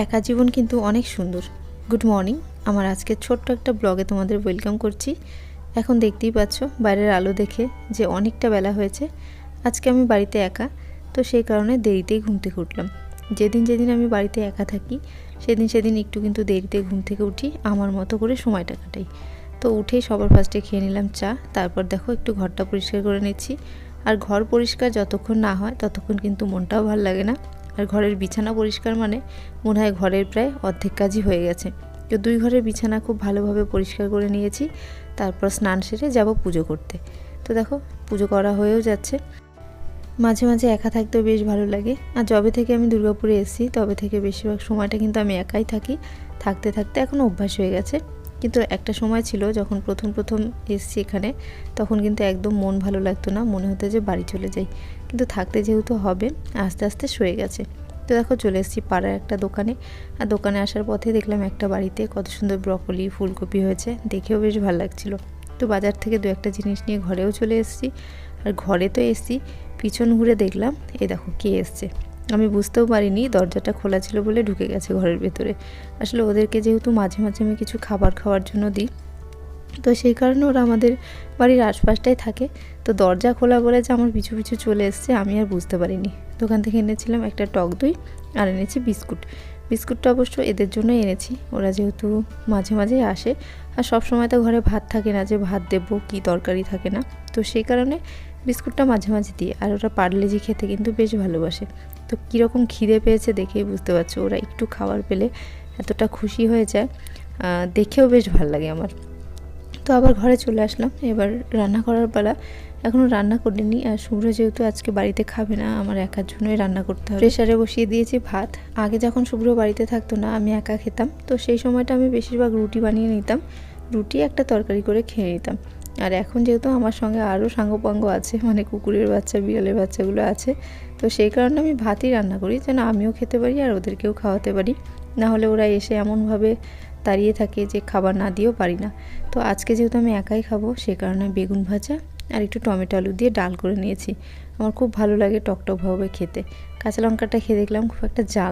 একা জীবন কিন্তু অনেক সুন্দর। গুড মর্নিং আমার আজকে ছোট্ট একটা ব্লগে তোমাদের ওয়েলকাম করছি। এখন দেখতেই পাচ্ছ, বাইরের আলো দেখে যে অনেকটা বেলা হয়েছে। আজকে আমি বাড়িতে একা, তো সেই কারণে দেরিতেই ঘুম থেকে উঠলাম। যেদিন যেদিন আমি বাড়িতে একা থাকি, সেদিন সেদিন একটু কিন্তু দেরিতে ঘুম থেকে উঠি, আমার মতো করে সময়টা কাটাই। তো উঠেই সবার ফার্স্টে খেয়ে নিলাম চা, তারপর দেখো একটু ঘরটা পরিষ্কার করে নিচ্ছি। আর ঘর পরিষ্কার যতক্ষণ না হয়, ততক্ষণ কিন্তু মনটাও ভালো লাগে না। আর ঘরের বিছানা পরিষ্কার মানে মনে হয় ঘরের প্রায় অর্ধেক কাজই হয়ে গেছে। তো দুই ঘরের বিছানা খুব ভালোভাবে পরিষ্কার করে নিয়েছি, তারপর স্নান সেরে যাব পুজো করতে। তো দেখো, পুজো করা হয়েও যাচ্ছে। মাঝে মাঝে একা থাকতেও বেশ ভালো লাগে। আর যবে থেকে আমি দুর্গাপুরে এসেছি, তবে থেকে বেশিরভাগ সময়টা কিন্তু আমি একাই থাকি। থাকতে থাকতে এখন অভ্যাস হয়ে গেছে। কিন্তু একটা সময় ছিল যখন প্রথম প্রথম এসছি এখানে, তখন কিন্তু একদম মন ভালো লাগতো না, মনে হতো যে বাড়ি চলে যাই। কিন্তু থাকতে যেহেতু হবে, আস্তে আস্তে সয়ে গেছে। তো দেখো চলে এসেছি পাড়ার একটা দোকানে। আর দোকানে আসার পথে দেখলাম একটা বাড়িতে কত সুন্দর ব্রকলি, ফুলকপি হয়েছে। দেখেও বেশ ভালো লাগছিল। তো বাজার থেকে দু একটা জিনিস নিয়ে ঘরেও চলে এসেছি। আর ঘরে তো এসেছি, পিছন ঘুরে দেখলাম এ দেখো কে এসছে। আমি বুঝতেও পারিনি, দরজাটা খোলা ছিল বলে ঢুকে গেছে ঘরের ভেতরে। আসলে ওদেরকে যেহেতু মাঝে মাঝে আমি কিছু খাবার খাওয়ার জন্য দিই, তো সেই কারণে ওরা আমাদের বাড়ির আশপাশটাই থাকে। তো দরজা খোলা বলে যে আমার পিছু পিছু চলে এসছে, আমি আর বুঝতে পারিনি। দোকান থেকে এনেছিলাম একটা টক দই আর এনেছি বিস্কুট। বিস্কুটটা অবশ্য এদের জন্যই এনেছি, ওরা যেহেতু মাঝে মাঝে আসে। আর সব সময় তো ঘরে ভাত থাকে না যে ভাত দেবো, কি তরকারি থাকে না। তো সেই কারণে বিস্কুটটা মাঝে মাঝে দিই, আর ওরা পার্লেজি খেতে কিন্তু বেশ ভালোবাসে। তো কীরকম খিদে পেয়েছে দেখেই বুঝতে পারছ, ওরা একটু খাবার পেলে এতটা খুশি হয়ে যায় দেখেও বেশ ভালো লাগে আমার। তো আবার ঘরে চলে আসলাম, এবার রান্না করার পালা। এখনও রান্না করিনি, আর শুভ্র যেহেতু আজকে বাড়িতে খাবে না, আমার একার জন্যই রান্না করতে হবে। প্রেশারে বসিয়ে দিয়েছি ভাত। আগে যখন শুভ্র বাড়িতে থাকতো না, আমি একা খেতাম। তো সেই সময়টা আমি বেশিরভাগ রুটি বানিয়ে নিতাম। রুটি একটা তরকারি করে খেয়ে নিতাম। আর এখন যেহেতু আমার সঙ্গে আরও সাঙ্গপাঙ্গ আছে মানে কুকুরের বাচ্চা, বিড়ালের বাচ্চাগুলো আছে, তো সেই কারণে আমি ভাতই রান্না করি, যেন আমিও খেতে পারি আর ওদেরকেও খাওয়াতে পারি। না হলে ওরা এসে এমনভাবে দাঁড়িয়ে থাকে যে খাবার না দিয়েও পারি না। তো আজকে যেহেতু আমি একাই খাব, সে কারণে বেগুন ভাজা আর একটু টমেটো আলু দিয়ে ডাল করে নিয়েছি। আমার খুব ভালো লাগে টকটকভাবে খেতে। কাঁচা লঙ্কাটা খেয়ে দেখলাম খুব একটা জাল